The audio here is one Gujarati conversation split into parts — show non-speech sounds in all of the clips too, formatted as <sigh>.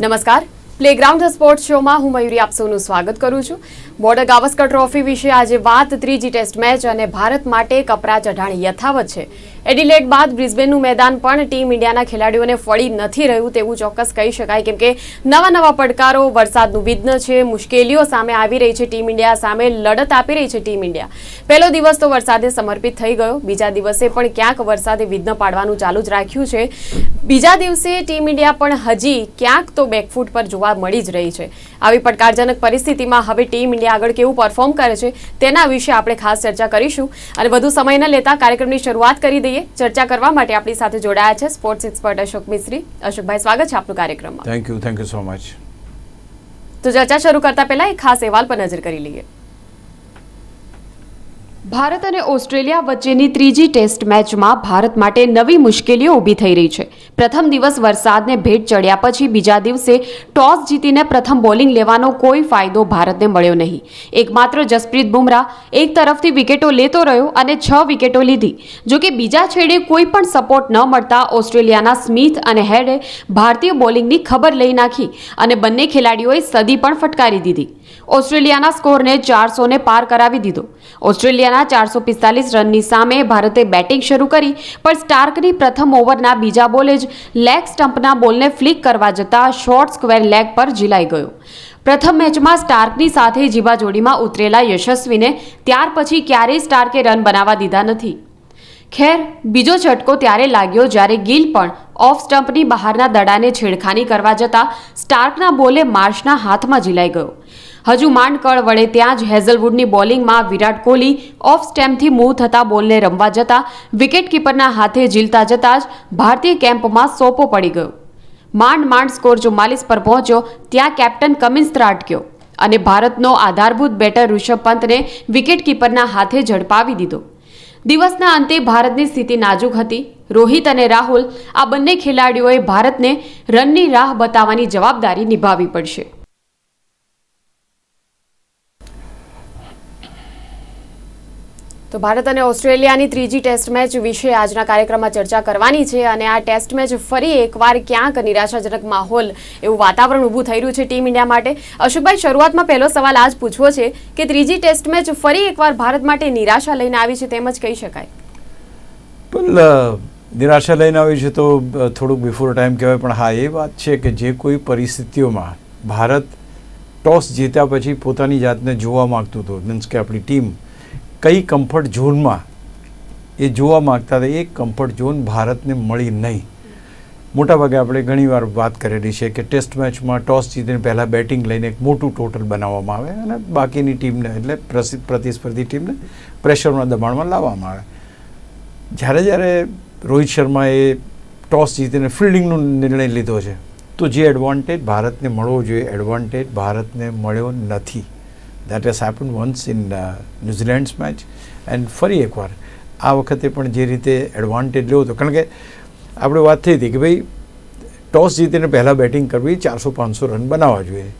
નમસ્કાર. પ્લેગ્રાઉન્ડ સ્પોર્ટ્સ શોમાં હું મયુરી આપ સૌનું સ્વાગત કરું છું. બોર્ડર ગાવસ્કર ટ્રોફી વિશે આજે વાત, ત્રીજી ટેસ્ટ મેચ અને ભારત માટે કપરા ચઢાણ યથાવત છે. એડિલેડ બાદ બ્રિસ્બેનનું મેદાન પણ ટીમ ઇન્ડિયાના ખેલાડીઓને ફળી નથી રહ્યું તેવું ચોક્કસ કહી શકાય, કેમ કે નવા નવા પડકારો, વરસાદનું વિઘ્ન છે, મુશ્કેલીઓ સામે આવી રહી છે ટીમ ઇન્ડિયા, સામે લડત આપી રહી છે ટીમ ઇન્ડિયા. પહેલો દિવસ તો વરસાદે સમર્પિત થઈ ગયો, બીજા દિવસે પણ ક્યાંક વરસાદે વિઘ્ન પાડવાનું ચાલુ જ રાખ્યું છે. બીજા દિવસે ટીમ ઇન્ડિયા પણ હજી ક્યાંક તો બેકફૂટ પર જોવા મળી જ રહી છે. આવી પડકારજનક પરિસ્થિતિમાં હવે ટીમ ઇન્ડિયા આગળ કેવું પરફોર્મ કરે છે તેના વિશે આપણે ખાસ ચર્ચા કરીશું. અને વધુ સમય ન લેતા કાર્યક્રમની શરૂઆત કરી દઈએ. ચર્ચા કરવા માટે આપણી સાથે જોડાયા છે સ્પોર્ટ્સ એક્સપર્ટ અશોક મિશ્રી અશોકભાઈ સ્વાગત છે આપનું કાર્યક્રમમાં. Thank you thank you so much તો ચર્ચા શરૂ કરતા પહેલા એક ખાસ અહેવાલ પર નજર કરી લઈએ. ભારત અને ઓસ્ટ્રેલિયા વચ્ચેની ત્રીજી ટેસ્ટ મેચમાં ભારત માટે નવી મુશ્કેલીઓ ઊભી થઈ રહી છે. પ્રથમ દિવસ વરસાદને ભેટ ચડ્યા પછી બીજા દિવસે ટોસ જીતીને પ્રથમ બોલિંગ લેવાનો કોઈ ફાયદો ભારતને મળ્યો નહીં. એકમાત્ર જસપ્રીત બુમરાહ એક તરફથી વિકેટો લેતો રહ્યો અને છ વિકેટો લીધી. જોકે બીજા છેડે કોઈ પણ સપોર્ટ ન મળતા ઓસ્ટ્રેલિયાના સ્મિથ અને હેડે ભારતીય બોલિંગની ખબર લઈ નાખી અને બંને ખેલાડીઓએ સદી પણ ફટકારી દીધી. ઓસ્ટ્રેલિયાના સ્કોરને ચારસોને પાર કરાવી દીધો. ઓસ્ટ્રેલિયાના ચારસો પિસ્તાલીસ રનની સામે ભારતે બેટિંગ શરૂ કરી, પણ સ્ટાર્કની પ્રથમ ઓવરના બીજા બોલે જ લેગ સ્ટમ્પના બોલને ફ્લિક કરવા જતાં શોર્ટ સ્ક્વેર લેગ પર ઝીલાઈ ગયો. પ્રથમ મેચમાં સ્ટાર્કની સાથે જીવા જોડીમાં ઉતરેલા યશસ્વીને ત્યાર પછી ક્યારેય સ્ટાર્કે રન બનાવવા દીધા નથી. ખેર, બીજો ઝટકો ત્યારે લાગ્યો જ્યારે ગિલ પણ ઓફ સ્ટમ્પની બહારના દડાને છેડખાની કરવા જતાં સ્ટાર્કના બોલે માર્શના હાથમાં ઝીલાઈ ગયો. હજુ માંડ કળ વળે ત્યાં જ હેઝલવુડની બોલિંગમાં વિરાટ કોહલી ઓફ સ્ટેમ્પથી મૂવ થતા બોલને રમવા જતાં વિકેટકીપરના હાથે ઝીલતા જતાં જ ભારતીય કેમ્પમાં સોપો પડી ગયો. માંડ માંડ સ્કોર ચુમ્માલીસ પર પહોંચ્યો, ત્યાં કેપ્ટન કમિન્સ ત્રાટક્યો અને ભારતનો આધારભૂત બેટર ઋષભ પંતને વિકેટકીપરના હાથે ઝડપાવી દીધો. દિવસના અંતે ભારતની સ્થિતિ નાજુક હતી. રોહિત અને રાહુલ, આ બંને ખેલાડીઓએ ભારતને રનની રાહ બતાવવાની જવાબદારી નિભાવવી પડશે. તો ભારત અને ઓસ્ટ્રેલિયાની ત્રીજી ટેસ્ટ મેચ વિશે આજના કાર્યક્રમમાં ચર્ચા કરવાની છે અને આ ટેસ્ટ મેચ ફરી એકવાર ક્યાંક નિરાશાજનક માહોલ એવું વાતાવરણ ઊભું થઈ રહ્યું છે ટીમ ઇન્ડિયા માટે. અશોકભાઈ, શરૂઆતમાં પહેલો સવાલ આ જ પૂછવો છે કે ત્રીજી ટેસ્ટ મેચ ફરી એકવાર ભારત માટે નિરાશા લઈને આવી છે તેમ જ કહી શકાય. પણ નિરાશા લઈને આવી છે તો થોડુંક બિફોર ટાઈમ કહેવાય, પણ હા, એ વાત છે કે જે કોઈ પરિસ્થિતિઓમાં ભારત ટોસ જીત્યા પછી પોતાની જાતને જોવા માગતું હતું, મીન્સ કે આપણી ટીમ કઈ કમ્ફર્ટ ઝોનમાં એ જોવા માગતા હતા એ કમ્ફર્ટ ઝોન ભારતને મળી નહીં. મોટાભાગે આપણે ઘણીવાર વાત કરેલી છે કે ટેસ્ટ મેચમાં ટોસ જીતીને પહેલાં બેટિંગ લઈને એક મોટું ટોટલ બનાવવામાં આવે અને બાકીની ટીમને એટલે પ્રતિસ્પર્ધી ટીમને પ્રેશરના દબાણમાં લાવવામાં આવે. જ્યારે જ્યારે રોહિત શર્માએ ટોસ જીતીને ફિલ્ડિંગનો નિર્ણય લીધો છે, તો જે એડવાન્ટેજ ભારતને મળવો જોઈએ એડવાન્ટેજ ભારતને મળ્યો નથી. That has happen once in New Zealand's match and ફરી એકવાર, આ વખતે પણ જે રીતે એડવાન્ટેજ લેવો હતો, કારણ કે આપણે વાત થઈ હતી કે ભાઈ, ટોસ જીતીને પહેલાં બેટિંગ કરવી ચારસો પાંચસો રન બનાવવા જોઈએ.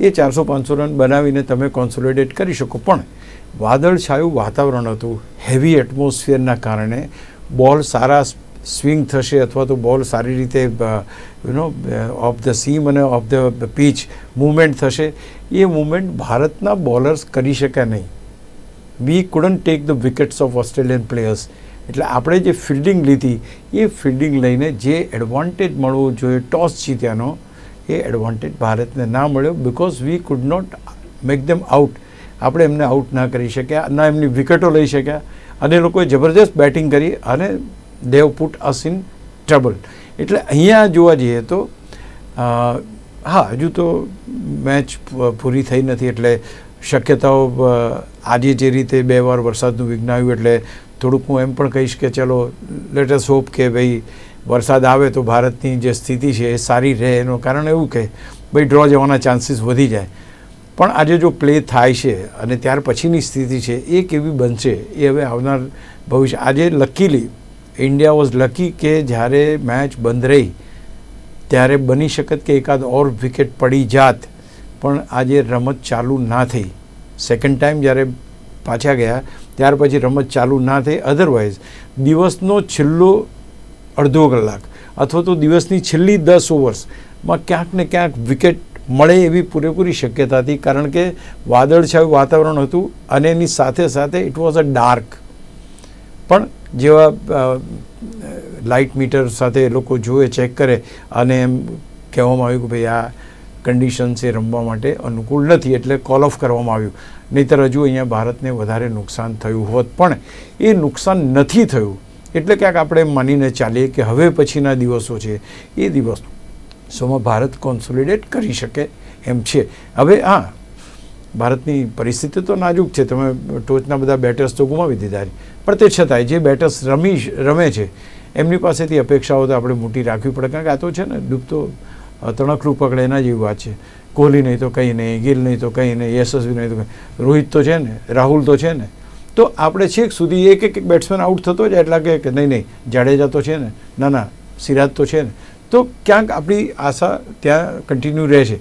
એ ચારસો પાંચસો રન બનાવીને તમે કોન્સોલિડેટ કરી શકો. પણ વાદળછાયું વાતાવરણ હતું હેવી એટમોસ્ફિયરના કારણે બોલ સારા સ્વિંગ થશે અથવા તો બોલ સારી રીતે you know off the seam અને ઓફ ધ પીચ મૂવમેન્ટ થશે. એ મૂવમેન્ટ ભારતના બોલર્સ કરી શક્યા નહીં. We couldn't take the wickets of Australian players એટલે આપણે જે ફિલ્ડિંગ લીધી, એ ફિલ્ડિંગ લઈને જે એડવાન્ટેજ મળવો જોઈએ ટોસ જીત્યાનો, એ એડવાન્ટેજ ભારતને ના મળ્યો because we could not make them out આપણે એમને આઉટ ના કરી શક્યા, ના એમની વિકેટો લઈ શક્યા. અને લોકોએ જબરજસ્ત બેટિંગ કરી અને they've put us in trouble એટલે અહીંયા જોવા જઈએ તો હા, હજુ તો મેચ પૂરી થઈ નથી એટલે શક્યતાઓ આજે જે રીતે બે વાર વરસાદનું વિઘ્ન આવ્યું એટલે થોડુંક હું એમ પણ કહીશ કે ચલો લેટેસ્ટ હોપ કે ભાઈ વરસાદ આવે તો ભારતની જે સ્થિતિ છે એ સારી રહે. એનું કારણ એવું કે ભાઈ ડ્રો જવાના ચાન્સીસ વધી જાય. પણ આજે જો પ્લે થાય છે અને ત્યાર પછીની સ્થિતિ છે એ કેવી બનશે એ હવે આવનાર ભવિષ્ય, આજે લકીલી ઇન્ડિયા વોઝ લકી કે જ્યારે મેચ બંધ રહી, ત્યારે બની શકત કે એકાદ ઓર વિકેટ પડી જાત, પણ આજે રમત ચાલુ ના થઈ. સેકન્ડ ટાઈમ જ્યારે પાછા ગયા, ત્યાર પછી રમત ચાલુ ના થઈ. અધરવાઇઝ દિવસનો છેલ્લો અડધો કલાક અથવા તો દિવસની છેલ્લી દસ ઓવર્સમાં ક્યાંક ને ક્યાંક વિકેટ મળે એવી પૂરેપૂરી શક્યતા હતી, કારણ કે વાદળછાયું વાતાવરણ હતું અને એની સાથે સાથે ઇટ વોઝ અ ડાર્ક પણ જેવા લાઇટ મીટર સાથે લોકો જુએ, ચેક કરે અને એમ કહેવામાં આવ્યું કે ભાઈ આ કન્ડિશન્સ એ રમવા માટે અનુકૂળ નથી, એટલે કોલ ઓફ કરવામાં આવ્યું. નહીંતર હજુ અહીંયા ભારતને વધારે નુકસાન થયું હોત પણ એ નુકસાન નથી થયું. એટલે ક્યાંક આપણે માનીને ચાલીએ કે હવે પછીના દિવસો છે, એ દિવસોમાં ભારત કોન્સોલિડેટ કરી શકે એમ છે. હવે હા ભારતની પરિસ્થિતિ તો નાજુક છે. તમે ટોચના બધા બેટર્સ તો ગુમાવી દીધા છે. પણ તે છતાંય જે બેટર્સ રમી રમે છે એમની પાસેથી અપેક્ષાઓ તો આપણે મોટી રાખવી પડે. કારણ કે આ તો છે ને ડૂબતો અ, તણખલું પકડે એના જેવી વાત છે. કોહલી નહીં તો કંઈ નહીં ગિલ નહીં તો કંઈ નહીં યશસ્વી નહીં તો કંઈ રોહિત તો છે ને રાહુલ તો છે ને. તો આપણે છેક સુધી એક એક બેટ્સમેન આઉટ થતો જાય એટલા કે નહીં નહીં જાડેજા તો છે ને ના ના સિરાજ તો છે ને. તો ક્યાંક આપણી આશા ત્યાં કન્ટિન્યુ રહે છે.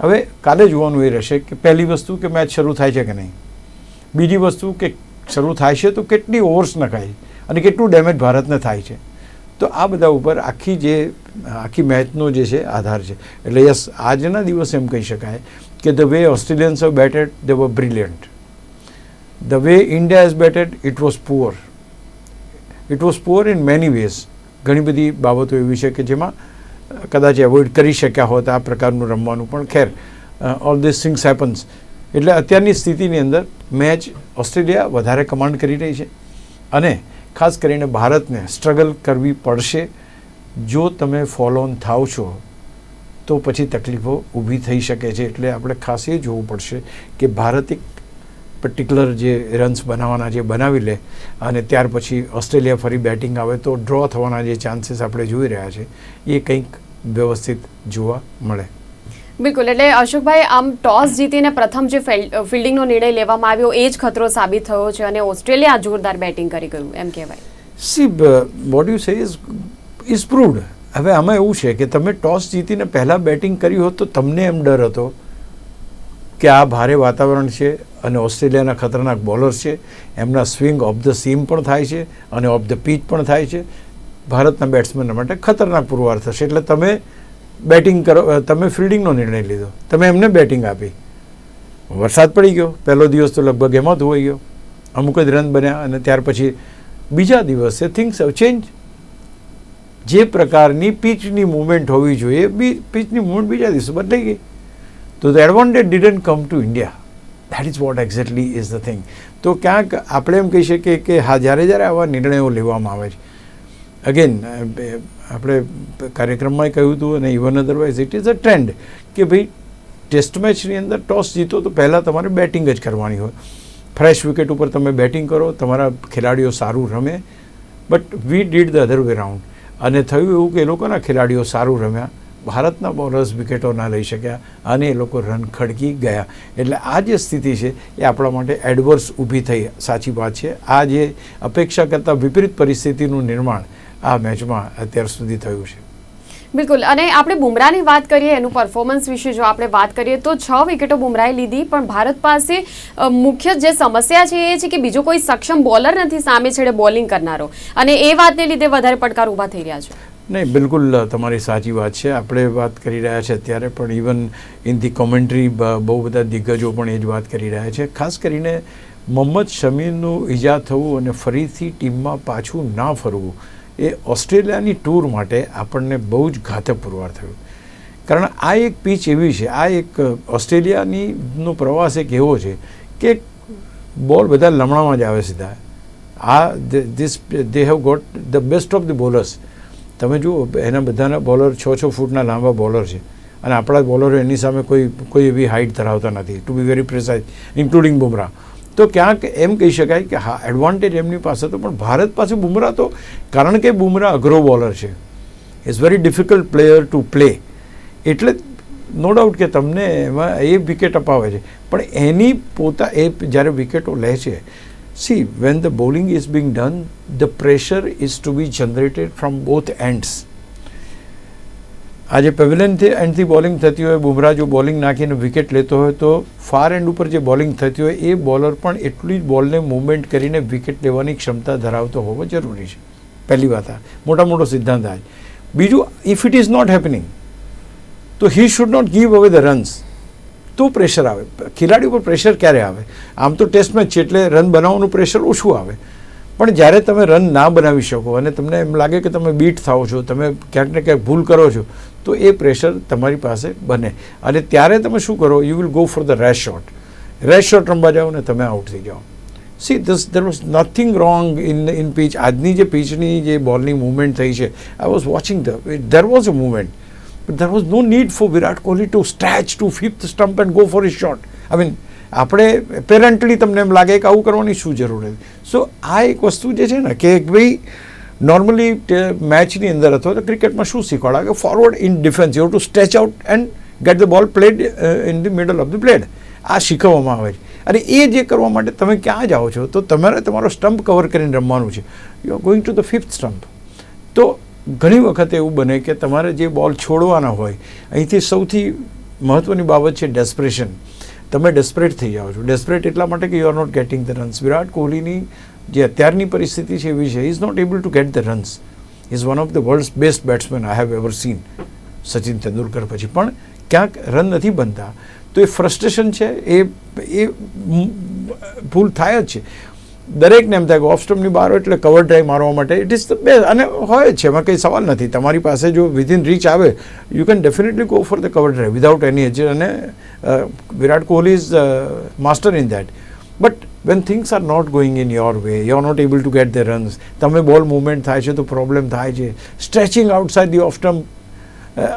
હવે કાલે જોવાનું એ રહેશે કે પહેલી વસ્તુ કે મેચ શરૂ થાય છે કે નહીં? બીજી વસ્તુ કે શરૂ થાય છે તો કેટલી ઓવર્સ નખાય અને કેટલું ડેમેજ ભારતને થાય છે. તો આ બધા ઉપર આખી જે, આખી મેચનો જે છે આધાર છે. એટલે યસ, આજના દિવસે એમ કહી શકાય કે the way Australians have batted they were brilliant the way India has batted it was poor it was poor in many ways ઘણી બધી બાબતો એવી છે કે જેમાં કદાચ એવોઇડ કરી શક્યા હોત આ પ્રકારનું રમવાનું, પણ ખેર ઓલ ધીસ થિંગ્સ હેપન્સ એટલે અત્યારની સ્થિતિની અંદર મેચ ઓસ્ટ્રેલિયા વધારે કમાન્ડ કરી રહી છે. અને ખાસ કરીને ભારતને સ્ટ્રગલ કરવી પડશે. જો તમે ફોલો ઓન થાવ છો, તો પછી તકલીફો ઊભી થઈ શકે છે. એટલે આપણે ખાસ એ જોવું પડશે કે ભારત એક પર્ટિક્યુલર જે રન્સ બનાવવાના જે બનાવી લે અને ત્યાર પછી ઓસ્ટ્રેલિયા ફરી બેટિંગ આવે તો ડ્રો થવાના જે ચાન્સીસ આપણે જોઈ રહ્યા છે, એ કંઈક વ્યવસ્થિત જોવા મળે. બિલકુલ એટલે અશોકભાઈ આમ ટોસ જીતીને પ્રથમ જે ફિલ- ફિલ્ડિંગનો નિર્ણય લેવામાં આવ્યો એ જ ખતરો સાબિત થયો છે અને ઓસ્ટ્રેલિયા જોરદાર બેટિંગ કરી ગયું એમ કહેવાય. See what you say is is proved હવે આમાં એવું છે કે તમે ટોસ જીતીને પહેલાં બેટિંગ કર્યું હોત તો તમને એમ ડર હતો કે આ ભારે વાતાવરણ છે અને ઓસ્ટ્રેલિયાના ખતરનાક બોલર્સ છે એમના સ્વિંગ ઓફ ધ સીમ પણ થાય છે અને ઓફ ધ પીચ પણ થાય છે. ભારતના બેટ્સમેન માટે ખતરનાક પુરવાર થશે. એટલે તમે બેટિંગ કરો તમે ફિલ્ડિંગનો નિર્ણય લીધો. તમે એમને બેટિંગ આપી. વરસાદ પડી ગયો. પહેલો દિવસ તો લગભગ એમાં ધોવાઈ ગયો. અમુક જ રન બન્યા અને ત્યાર પછી બીજા દિવસે થિંગ્સ હેવ ચેન્જ જે પ્રકારની પીચની મુવમેન્ટ હોવી જોઈએ, બી પિચની મુવમેન્ટ બીજા દિવસે બદલાઈ ગઈ. તો the advantage didn't come to India that is what exactly is the thing તો ક્યાંક આપણે એમ કહી શકીએ કે હા, જ્યારે જ્યારે આવા નિર્ણયો લેવામાં આવે છે અગેન આપણે કાર્યક્રમમાં કહ્યું હતું અને even otherwise it is a trend કે ભાઈ ટેસ્ટ મેચની અંદર ટોસ જીતો તો પહેલાં તમારે બેટિંગ જ કરવાની હોય. ફ્રેશ વિકેટ ઉપર તમે બેટિંગ કરો, તમારા ખેલાડીઓ સારું રમે. But we did the other way round અને થયું એવું કે એ લોકોના ખેલાડીઓ સારું રમ્યા. ભારતના બોલર્સ વિકેટો ના લઈ શક્યા અને એ લોકો રન ખડકી ગયા. એટલે આ જે સ્થિતિ છે એ આપણા માટે એડવર્સ ઊભી થઈ. સાચી વાત છે. આ જે અપેક્ષા કરતાં વિપરીત પરિસ્થિતિનું નિર્માણ આ મેચમાં અત્યાર સુધી થયું છે. બિલકુલ. અને આપણે બુમરાહની વાત કરીએ એનું પરફોર્મન્સ વિશે જો આપણે વાત કરીએ તો છ વિકેટો બુમરાએ લીધી પણ ભારત પાસે મુખ્ય જે સમસ્યા છે એ છે કે બીજો કોઈ સક્ષમ બોલર નથી સામે છેડે બોલિંગ કરનારો. અને એ વાતને લીધે વધારે પડકાર ઊભા થઈ રહ્યા છે. નહીં બિલકુલ તમારી સાચી વાત છે. આપણે વાત કરી રહ્યા છે અત્યારે પણ ઇવન ઇન ધી કોમેન્ટ્રી બહુ બધા દિગ્ગજો પણ એ જ વાત કરી રહ્યા છે. ખાસ કરીને મોહમ્મદ શમીનું ઈજા થવું અને ફરીથી ટીમમાં પાછું ના ફરવું એ ઓસ્ટ્રેલિયાની ટૂર માટે આપણને બહુ જ ઘાતક પુરવાર થયું. કારણ આ એક પીચ એવી છે, આ એક ઓસ્ટ્રેલિયાની નો પ્રવાસ એક એવો છે કે બોલ બધા લમણામાં જ આવે સીધા. આ this they have got the best of the bowlers તમે જુઓ, એના બધાના બોલર છ છ ફૂટના લાંબા બોલર છે. અને આપણા બોલરો એની સામે કોઈ કોઈ એવી હાઇટ ધરાવતા નથી to be very precise including Bumrah. તો ક્યાંક એમ કહી શકાય કે હા એડવાન્ટેજ એમની પાસે તો, પણ ભારત પાસે બુમરાહ તો, કારણ કે બુમરાહ અઘરો બોલર છે. Is very difficult player to play એટલે નો ડાઉટ કે તમને એમાં એ વિકેટ અપાવે છે. પણ એની પોતા, એ જ્યારે વિકેટો લે છે see when the bowling is being done the pressure is to be generated from both ends આજે પેવેલિયનથી એન્ડથી બોલિંગ થતી હોય, બુમરાહ જો બોલિંગ નાખીને વિકેટ લેતો હોય તો ફાર એન્ડ ઉપર જે બોલિંગ થતી હોય, એ બોલર પણ એટલી જ બોલને મૂવમેન્ટ કરીને વિકેટ લેવાની ક્ષમતા ધરાવતો હોવો જરૂરી છે. પહેલી વાત આ. મોટા મોટો સિદ્ધાંત આ બીજું if it is not happening તો he should not give away the runs તો પ્રેશર આવે. ખેલાડી ઉપર પ્રેશર ક્યારે આવે? આમ તો ટેસ્ટ મેચ છે એટલે રન બનાવવાનું પ્રેશર ઓછું આવે. પણ જ્યારે તમે રન ના બનાવી શકો અને તમને એમ લાગે કે તમે બીટ થાઓ છો, તમે ક્યાંક ને ક્યાંક ભૂલ કરો છો, તો એ પ્રેશર તમારી પાસે બને. અને ત્યારે તમે શું કરો you will go for the rash shot rash shot રમવા જાઓ ને તમે આઉટ થઈ જાઓ. See thus there was nothing wrong in in pitch આજની જે પીચની જે બોલની મૂવમેન્ટ થઈ છે I was watching the there was a movement but there was no need for Virat Kohli to stretch to fifth stump and go for his shot I mean આપણે પેરેન્ટલી તમને એમ લાગે કે આવું કરવાની શું જરૂર હતી સો આ એક વસ્તુ જે છે ને કે ભાઈ નોર્મલી મેચની અંદર અથવા તો ક્રિકેટમાં શું શીખવાડે? કે forward in defence you to stretch out and get the ball played in the middle of the played આ શીખવવામાં આવે છે. અને એ જે કરવા માટે તમે ક્યાં જાઓ છો, તો તમારે તમારો સ્ટમ્પ કવર કરીને રમવાનું છે. You are going to the fifth stump તો ઘણી વખત એવું બને કે તમારે જે બોલ છોડવાના હોય, અહીંથી સૌથી મહત્ત્વની બાબત છે ડેસ્પરેશન તમે ડેસ્પરેટ થઈ જાઓ છો. ડેસ્પરેટ એટલા માટે કે you are not getting the runs Virat કોહલીની જે અત્યારની પરિસ્થિતિ છે એવી છે is not able to get the runs is one of the world best batsman I have ever seen Sachin Tendulkar પછી. પણ ક્યાંક રન નથી બનતા. તો એ ફ્રસ્ટ્રેશન છે, એ એ ભૂલ થાય જ છે. દરેકને એમ થાય કે ઓફ સ્ટમ્પની બહાર એટલે કવર ડ્રાઈવ મારવા માટે ઇટ ઇઝ ધ બેસ્ટ અને હોય છે, એમાં કંઈ સવાલ નથી. તમારી પાસે જો વિધિન રીચ આવે you can definitely go for the cover drive without any edge અને Virat Kohli is master in that but when things are not going in your way you are not able to get the runs તમે બોલ મુવમેન્ટ થાય છે તો પ્રોબ્લેમ થાય છે stretching outside the off stump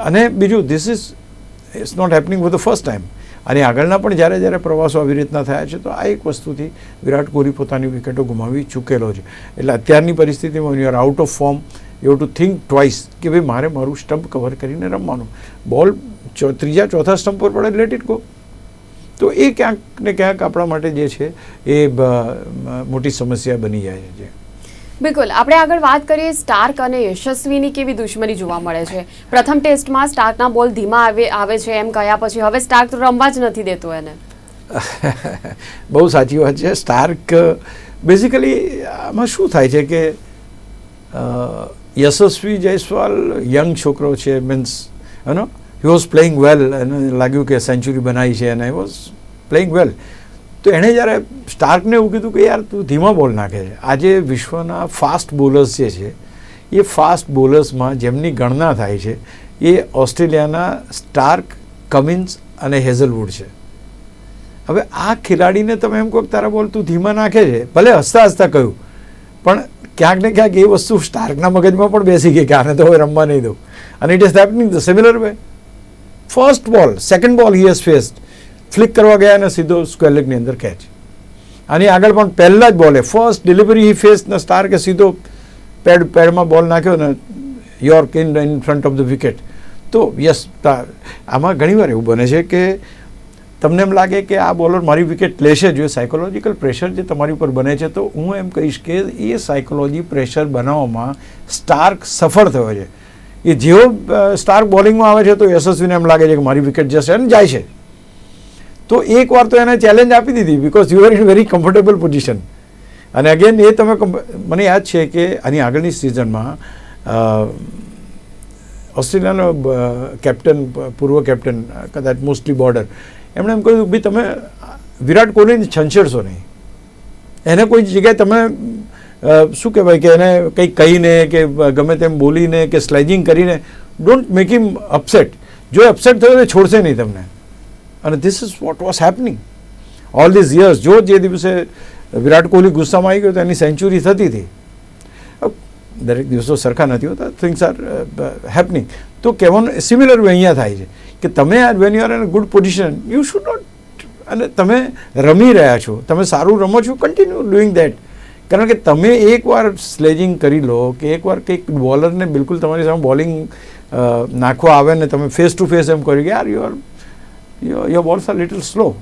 અને બીજું this is it's not happening for the first time અને આગળના પણ જ્યારે જ્યારે પ્રવાસો આવી રીતના થયા છે, તો આ એક વસ્તુથી વિરાટ કોહલી પોતાની વિકેટો ગુમાવી ચૂકેલો છે. એટલે અત્યારની પરિસ્થિતિમાં you are out of form you to think twice કે ભાઈ મારે મારું સ્ટમ્પ કવર કરીને રમવાનું. બોલ ત્રીજા, ચોથા સ્ટમ્પ પર પડે લેટ ઇટ ગો તો એ ક્યાંક ને ક્યાંક આપણા માટે જે છે, એ મોટી સમસ્યા બની જાય છે. બિલકુલ. આપણે આગળ વાત કરીએ સ્ટાર્ક અને યશસ્વીની કેવી દુશ્મની જોવા મળે છે. પ્રથમ ટેસ્ટમાં સ્ટાર્કના બોલ ધીમા આવે છે એમ કહ્યા પછી હવે સ્ટાર્ક રમવા જ નથી દેતો એને. <laughs> બહુ સાચી વાત છે. સ્ટાર્ક બેઝિકલી આમાં શું થાય છે કે યશસ્વી જયસ્વાલ યંગ છોકરો છે મીન્સ હેનો હી વોઝ પ્લેઇંગ વેલ અને લાગ્યું કે સેન્ચુરી બનાવી છે અને આઈ વોઝ પ્લેઇંગ વેલ તો એણે જ્યારે સ્ટાર્કને એવું કીધું કે યાર તું ધીમા બોલ નાખે છે આજે વિશ્વના ફાસ્ટ બોલર્સ જે છે, એ ફાસ્ટ બોલર્સમાં જેમની ગણના થાય છે, એ ઓસ્ટ્રેલિયાના સ્ટાર્ક, કમિન્સ અને હેઝલવુડ છે. હવે આ ખેલાડીને તમે એમ કહો કે તારા બોલ તું ધીમા નાખે છે, ભલે હસતા હસતા કહ્યું, પણ ક્યાંક ને ક્યાંક એ વસ્તુ સ્ટાર્કના મગજમાં પણ બેસી ગઈ કે આને તો હવે રમવા નહીં દઉં. અને it is happening the similar way first ball second ball he has faced flick કરવા ગયા અને સીધો સ્ક્વેર લેગની અંદર કેચ આની આગળ પણ પહેલાં જ બોલે ફર્સ્ટ ડિલિવરી હી ફેસ ને સ્ટાર કે સીધો પેડ, પેડમાં બોલ નાખ્યો ને yorked in in front of the wicket. તો યસ આમાં ઘણીવાર એવું બને છે કે તમને એમ લાગે કે આ બોલર મારી વિકેટ લેશે જો સાયકોલોજીકલ પ્રેશર જે તમારી ઉપર બને છે, તો હું એમ કહીશ કે એ સાયકોલોજી પ્રેશર બનાવવામાં સ્ટાર્ક સફળ થયો છે. એ જેવો સ્ટાર્ક બોલિંગમાં આવે છે, તો યશસ્વીને એમ લાગે છે કે મારી વિકેટ જશે અને જાય છે. તો એકવાર તો એને ચેલેન્જ આપી દીધી because you are in very comfortable position અને અગેન એ તમે મને યાદ છે કે આની આગળની સિઝનમાં ઓસ્ટ્રેલિયાનો કેપ્ટન પૂર્વ કેપ્ટન કદાચ મોસ્ટલી બોર્ડર એમણે એમ કહ્યું, ભાઈ તમે વિરાટ કોહલીને છંછેડશો નહીં. એને કોઈ જગ્યાએ તમે શું કહેવાય કે એને કંઈક કહીને કે ગમે તેમ બોલીને કે સ્લેજિંગ કરીને ડોન્ટ મેક હિમ અપસેટ જો અપસેટ થયો તો છોડશે નહીં તમને. અને this is what was happening all these years જો જે દિવસે વિરાટ કોહલી ગુસ્સામાં આવી ગયો, તો એની સેન્ચુરી થતી હતી. દરેક દિવસો સરખા નથી હોતા થિંગ્સ આર હેપનિંગ તો કહેવાનું સિમિલર વે અહીંયા થાય છે કે તમે are when you are an good position you should not અને તમે રમી રહ્યા છો, તમે સારું રમો છો કન્ટિન્યુ ડુઈંગ દેટ કારણ કે તમે એકવાર સ્લેજિંગ કરી લો કે એકવાર કંઈક બોલરને બિલકુલ તમારી સામે બોલિંગ નાખવા આવે ને તમે ફેસ ટુ ફેસ એમ કર્યું કે, યાર you are your balls are little slow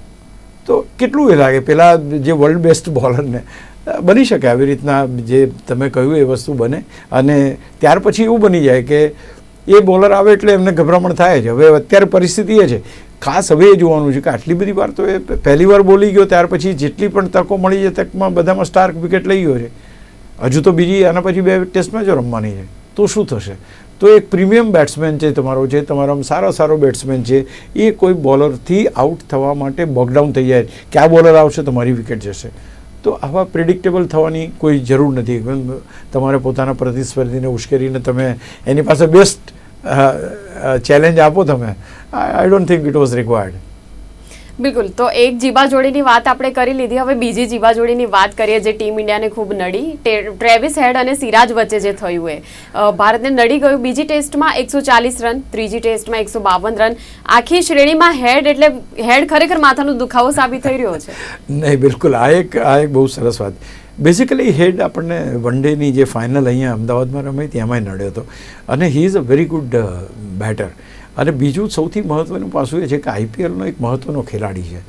તો કેટલું એ લાગે? પેલા જે વર્લ્ડ બેસ્ટ બોલરને બની શકે આવી રીતના જે તમે કહ્યું એ વસ્તુ બને. અને ત્યાર પછી એવું બની જાય કે એ બોલર આવે એટલે એમને ગભરામણ થાય છે હવે અત્યારે પરિસ્થિતિ એ છે. ખાસ હવે એ જોવાનું છે કે આટલી બધી વાર તો એ પહેલી વાર બોલી ગયો, ત્યાર પછી જેટલી પણ તકો મળી છે, તકમાં બધામાં સ્ટાર્ક વિકેટ લઈ ગયો છે. હજુ તો બીજી, આના પછી બે ટેસ્ટ મેચો રમવાની છે. તો શું થશે? તો એક પ્રીમિયમ બેટ્સમેન છે તમારો છે તમારામાં સારો સારો બેટ્સમેન છે, એ કોઈ બોલરથી આઉટ થવા માટે બોકડાઉન થઈ જાય. કે આ બોલર આવશે? તમારી વિકેટ જશે. તો આવા પ્રિડિક્ટેબલ થવાની કોઈ જરૂર નથી. તમારે પોતાના પ્રતિસ્પર્ધીને ઉશ્કેરીને તમે એની પાસે બેસ્ટ ચેલેન્જ આપો તમે. I don't think it was required બિલકુલ. તો એક જીબા જોડીની વાત આપણે કરી લીધી. હવે બીજી જીબા જોડીની વાત કરીએ જે ટીમ ઇન્ડિયાને ખૂબ નડી. ટ્રેવિસ હેડ અને સિરાજ વચ્ચે જે થયું એ. ભારતને નડી ગયું બીજી ટેસ્ટમાં એકસો રન, ત્રીજી ટેસ્ટમાં એકસો રન. આખી શ્રેણીમાં હેડ એટલે હેડ ખરેખર માથાનો દુખાવો સાબિત થઈ રહ્યો છે. નહીં, બિલકુલ. આ એક આ એક બહુ સરસ વાત. બેઝિકલી હેડ આપણને વન ડેની જે ફાઇનલ અહીંયા અમદાવાદમાં રમાઈ એમાંય નડ્યો હતો. અને he is a very good batter અને બીજું સૌથી મહત્ત્વનું પાસું એ છે કે આઈપીએલનો એક મહત્ત્વનો ખેલાડી છે.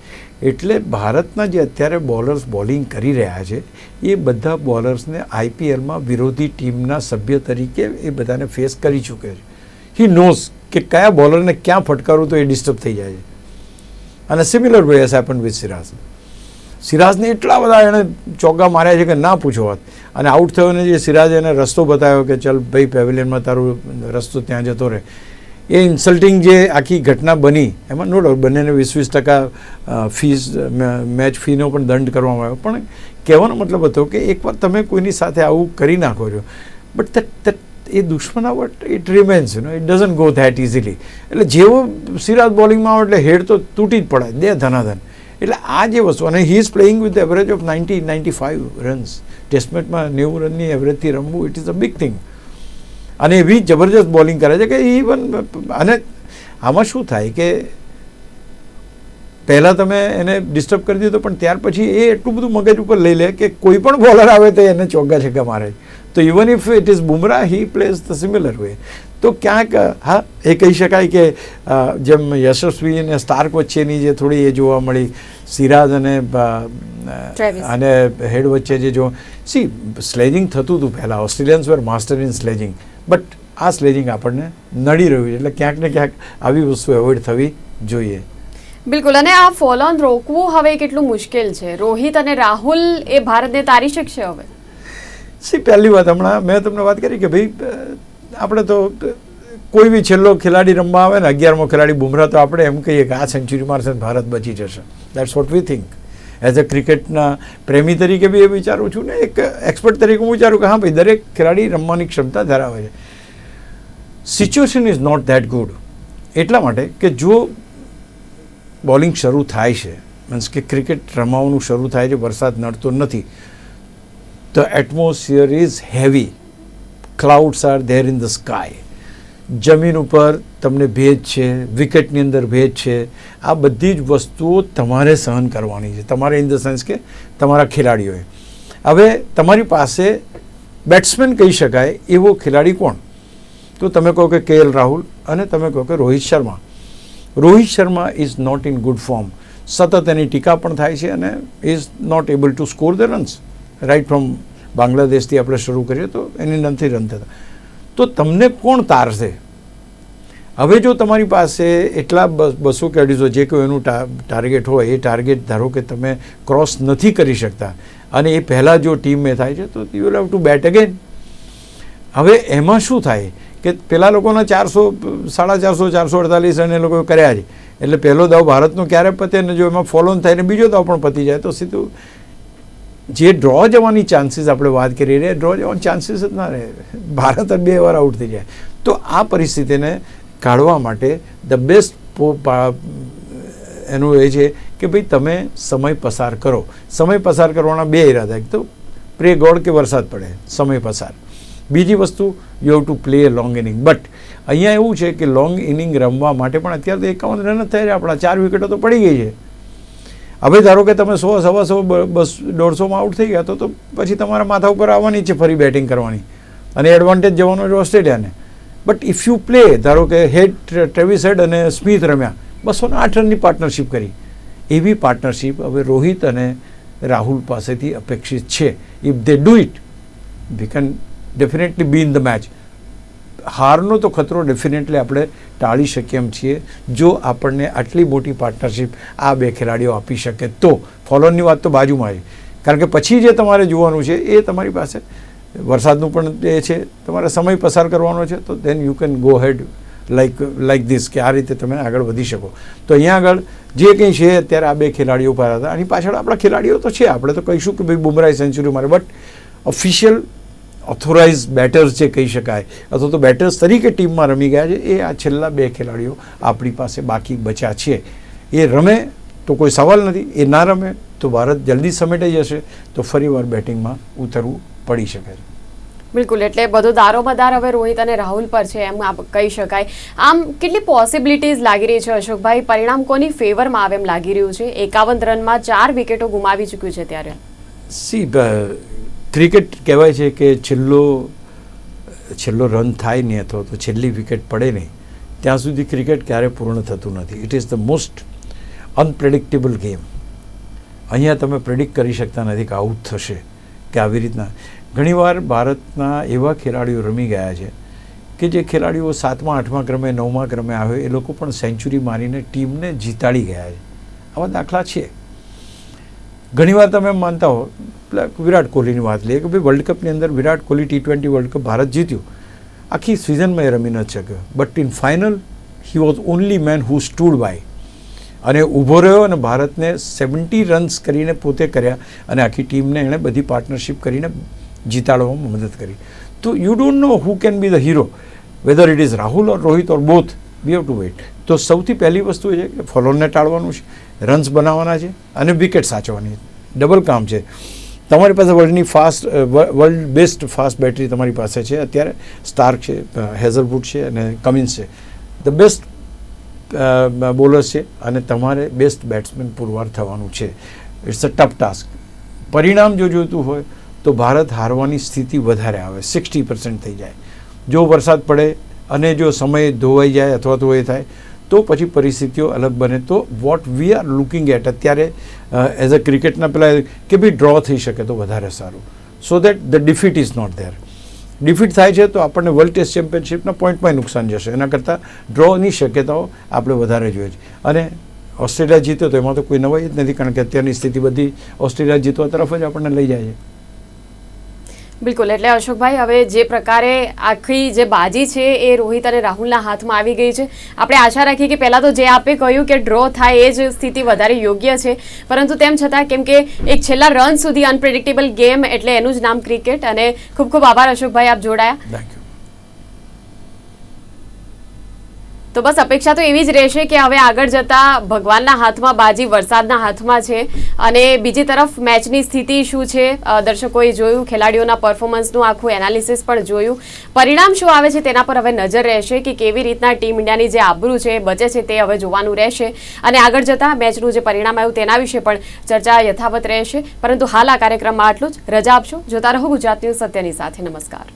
એટલે ભારતના જે અત્યારે બોલર્સ બોલિંગ કરી રહ્યા છે, એ બધા બોલર્સને આઈપીએલમાં વિરોધી ટીમના સભ્ય તરીકે એ બધાને ફેસ કરી ચૂકે છે. હી નોઝ કે કયા બોલરને ક્યાં ફટકારવું તો એ ડિસ્ટર્બ થઈ જાય છે. અને similar way has happen with Siraj સિરાજને એટલા બધા એણે ચોગ્ગા માર્યા છે કે ના પૂછો વાત. અને આઉટ થયો ને જે સિરાજ એને રસ્તો બતાવ્યો કે, ચલ ભાઈ પેવેલિયનમાં તારું રસ્તો ત્યાં જતો રહે. એ ઇન્સલ્ટિંગ જે આખી ઘટના બની, એમાં નો ડાઉટ બંનેને વીસ વીસ ટકા ફીસ મેચ ફીનો પણ દંડ કરવામાં આવ્યો. પણ કહેવાનો મતલબ હતો કે એકવાર તમે કોઈની સાથે આવું કરી નાખો છો બટ દેટ એ દુશ્મનાવટ it remains you know it doesn't go that easily એટલે જેવો સિરાજ બોલિંગમાં આવે એટલે હેડ તો તૂટી જ પડે દે ધનાધન. એટલે આ જે વસ્તુ, અને he is playing with average of ninety ninety five runs ટેસ્ટમેટમાં નેવું રનની એવરેજથી રમવું it is a big thing અને એવી જબરજસ્ત બોલિંગ કરે છે કે ઇવન અને આમાં શું થાય કે પહેલાં તમે એને ડિસ્ટર્બ કરી દીધો પણ ત્યાર પછી એ એટલું બધું મગજ ઉપર લઈ લે કે કોઈ પણ બોલર આવે તો એને ચોગ્ગા છગ્ગા મારે. તો even if it is Bumrah he plays the similar way તો ક્યાંક હા એ કહી શકાય કે જેમ યશસ્વી અને સ્ટાર્ક વચ્ચેની જે થોડી એ જોવા મળી સિરાજ અને અને હેડ વચ્ચે જે જો સી સ્લેજિંગ થતું હતું પહેલાં. Australians were master in sledging but આ સ્લેજિંગ આપણને નડી રહ્યું છે. એટલે ક્યાંક ને ક્યાંક આવી વસ્તુ એવોઇડ થવી જોઈએ. બિલકુલ. અને આ ફોલ ઓન રોકવું હવે કેટલું મુશ્કેલ છે. રોહિત અને રાહુલ એ ભારતને તારી શકશે હવે? સી પહેલી વાત હમણાં મેં તમને વાત કરી કે ભાઈ આપણે તો કોઈ બી છેલ્લો ખેલાડી રમવા આવે ને અગિયારમો ખેલાડી બુમરાહ તો આપણે એમ કહીએ કે આ સેન્ચુરી મારશે ને ભારત બચી જશે. That's what we think as a ક્રિકેટના પ્રેમી તરીકે બી એ વિચારું છું ને એક એક્સપર્ટ તરીકે હું વિચારું કે હા ભાઈ, દરેક ખેલાડી રમવાની ક્ષમતા ધરાવે છે. Situation is not that good એટલા માટે કે જો બોલિંગ શરૂ થાય છે મીન્સ કે ક્રિકેટ રમાવાનું શરૂ થાય છે, વરસાદ નડતો નથી the atmosphere is heavy clouds are there in the sky જમીન ઉપર તમને ભેજ છે, વિકેટની અંદર ભેજ છે, આ બધી જ વસ્તુઓ તમારે સહન કરવાની છે. તમારે ઇન ધ સેન્સ કે તમારા ખેલાડીઓએ. હવે તમારી પાસે બેટ્સમેન કહી શકાય, એવો ખેલાડી કોણ? તો તમે કહો કે કે એલ રાહુલ અને તમે કહો કે Rohit Sharma Rohit Sharma is not in good form સતત એની ટીકા પણ થાય છે અને is not able to score the runs right from બાંગ્લાદેશથી આપણે શરૂ કરીએ તો એની નથી રન થતા. તો તમને કોણ તારશે? હવે જો તમારી પાસે એટલા બસો કે અઢીસો જે કોઈ એનું ટાર્ગેટ હોય, એ ટાર્ગેટ ધારો કે તમે ક્રોસ નથી કરી શકતા, અને એ પહેલાં જો ટીમ થાય છે, તો you have to bat again હવે એમાં શું થાય કે પેલા લોકોના ચારસો, સાડા ચારસો ચારસો અડતાલીસ એ લોકોએ કર્યા છે. એટલે પહેલો દાવ ભારતનો ક્યારે પતે ને જો એમાં ફોલોન થાય ને બીજો દાવ પણ પતી જાય, તો સીધું જે ડ્રો જવાની ચાન્સીસ આપણે વાત કરી રહ્યા ડ્રો જવાની ચાન્સીસ જ ના રહે. ભારત બે વાર આઉટ થઈ જાય. તો આ પરિસ્થિતિને કાઢવા માટે ધ બેસ્ટ એનું એ છે કે ભાઈ તમે સમય પસાર કરો. સમય પસાર કરવાના બે ઇરાદા એક તો પ્રે ગોડ કે વરસાદ પડે, સમય પસાર. બીજી વસ્તુ you have to play long inning but અહીંયા એવું છે કે લોંગ ઇનિંગ રમવા માટે પણ અત્યારે તો એકાવન રન જ થયા છે. આપણા ચાર વિકેટો તો પડી ગઈ છે. હવે ધારો કે તમે સો, સવા સો બસ, દોઢસોમાં આઉટ થઈ ગયા, તો તો પછી તમારા માથા ઉપર આવવાની છે ફરી બેટિંગ કરવાની. અને એડવાન્ટેજ જવાનો છે ઓસ્ટ્રેલિયાને. બટ ઇફ યુ પ્લે ધારો કે હેડ ટ્રેવિસ હેડ અને સ્મિથ રમ્યા, બસો આઠ રનની પાર્ટનરશિપ કરી. એવી પાર્ટનરશિપ હવે રોહિત અને રાહુલ પાસેથી અપેક્ષિત છે. If they do it we can definitely be in the match હારનો તો ખતરો ડેફિનેટલી આપણે ટાળી શકીએ એમ છીએ. જો આપણને આટલી મોટી પાર્ટનરશિપ આ બે ખેલાડીઓ આપી શકે તો ફોલોનની વાત તો બાજુમાં છે કારણ કે પછી જે તમારે જોવાનું છે એ તમારી પાસે વરસાદનું પણ એ છે, તમારે સમય પસાર કરવાનો છે, તો then you can go head like like this કે આ રીતે તમે આગળ વધી શકો. તો અહીંયા આગળ જે કંઈ છે અત્યારે આ બે ખેલાડીઓ પર હતા, આની પાછળ આપણા ખેલાડીઓ તો છે. આપણે તો કહીશું કે ભાઈ બુમરાહ સેન્ચુરી મારે બટ ઓફિશિયલ ઓથોરાઇઝ બેટર્સ જે કહી શકાય અથવા તો બેટર્સ તરીકે ટીમમાં રમી ગયા છે એ આ છેલ્લા બે ખેલાડીઓ આપણી પાસે બાકી બચ્યા છે. એ રમે તો કોઈ સવાલ નથી એ ના રમે તો ભારત જલ્દી સમેટાઈ જશે તો ફરીવાર બેટિંગમાં ઉતરવું પડી શકે છે. બિલકુલ એટલે બધો દારોમદાર હવે રોહિત અને રાહુલ પર છે એમ કહી શકાય. આમ કેટલી પોસિબિલિટીઝ લાગી રહી છે અશોકભાઈ? પરિણામ કોની ફેવરમાં આવે એમ લાગી રહ્યું છે? એકાવન રનમાં ચાર વિકેટો ગુમાવી ચૂક્યું છે ત્યારે. સી ક્રિકેટ કહેવાય છે કે છેલ્લો છેલ્લો રન થાય નહીં અથવા તો છેલ્લી વિકેટ પડે નહીં ત્યાં સુધી ક્રિકેટ ક્યારે પૂર્ણ થતું નથી. It is the most unpredictable game અહીંયા તમે પ્રેડિક્ટ કરી શકતા નથી કે આઉટ થશે, કે આવી રીતના. ઘણીવાર ભારતના એવા ખેલાડીઓ રમી ગયા છે કે જે ખેલાડીઓ સાતમા, આઠમા ક્રમે, નવમા ક્રમે આવે, એ લોકો પણ સેન્ચુરી મારીને ટીમને જીતાડી ગયા છે. આવા દાખલા છે. ઘણીવાર તમે માનતા હો વિરાટ કોહલીની વાત લઈએ કે ભાઈ વર્લ્ડ કપની અંદર Virat Kohli T twenty world cup Bharat જીત્યું. આખી સિઝનમાં એ રમી ન શક્યો. But in final he was only man who stood by અને ઊભો રહ્યો અને ભારતને સેવન્ટી રન્સ કરીને પોતે કર્યા અને આખી ટીમને એણે બધી પાર્ટનરશિપ કરીને જીતાડવામાં મદદ કરી. તો you don't know who can be the hero whether it is Rahul or Rohit or both we have to wait તો સૌથી પહેલી વસ્તુ એ છે કે ફોલોને ટાળવાનું છે રન્સ બનાવવાના છે અને વિકેટ સાચવવાની ડબલ કામ છે. તમારી પાસે વર્લ્ડની fast world best fast battery તમારી પાસે છે. અત્યારે સ્ટાર્ક છે હેઝરવુડ છે અને કમિન્સ છે. ધ બેસ્ટ બોલર્સ છે અને તમારે બેસ્ટ બેટ્સમેન પુરવાર થવાનું છે. ઇટ્સ અ ટફ ટાસ્ક પરિણામ જો જોઈતું હોય તો ભારત હારવાની સ્થિતિ વધારે આવે સિક્સટી પર્સન્ટ થઈ જાય. જો વરસાદ પડે અને જો સમય ધોવાઈ જાય અથવા તો એ થાય તો પછી પરિસ્થિતિઓ અલગ બને. તો what we are looking at અત્યારે એઝ અ ક્રિકેટના પેલા કે ભાઈ ડ્રો થઈ શકે તો વધારે સારું. So that the defeat is not there defeat થાય છે તો આપણને વર્લ્ડ ટેસ્ટ ચેમ્પિયનશિપના પોઈન્ટમાં નુકસાન જશે. એના કરતાં ડ્રોની શક્યતાઓ આપણે વધારે જોઈએ છે. અને ઓસ્ટ્રેલિયા જીત્યો તો એમાં તો કોઈ નવાઈ જ નથી, કારણ કે અત્યારની સ્થિતિ બધી ઓસ્ટ્રેલિયા જીતવા તરફ જ આપણને લઈ જાય છે. બિલકુલ. એટલે અશોકભાઈ, હવે જે પ્રકારે આખી જે બાજી છે એ રોહિત અને રાહુલના હાથમાં આવી ગઈ છે. આપણે આશા રાખીએ કે પહેલાં તો જે આપે કહ્યું કે ડ્રો થાય એ જ સ્થિતિ વધારે યોગ્ય છે. પરંતુ તેમ છતાં, કેમ કે એક છેલ્લા રન સુધી અનપ્રેડિક્ટેબલ ગેમ એટલે એનું જ નામ ક્રિકેટ અને ખૂબ ખૂબ આભાર અશોકભાઈ, આપ જોડાયા થેન્ક યુ તો બસ અપેક્ષા તો એવી જ રહેશે કે હવે આગળ જતા ભગવાનના હાથમાં બાજી, વરસાદના હાથમાં છે. અને બીજી તરફ મેચની સ્થિતિ શું છે? દર્શકોએ જોયું, ખેલાડીઓના પરફોર્મન્સનું આખું એનાલિસિસ પણ જોયું. પરિણામ શું આવે છે તેના પર હવે નજર રહેશે કે કેવી રીતના ટીમ ઇન્ડિયાની જે આબરૂ છે, બચે છે તે હવે જોવાનું રહેશે. અને આગળ જતા મેચનું જે પરિણામ આવ્યું તેના વિશે પણ ચર્ચા યથાવત રહેશે. પરંતુ હાલ આ કાર્યક્રમમાં આટલું જ. રજા આપશો? જોતા રહો ગુજરાત ન્યૂઝ સત્યની સાથે. નમસ્કાર.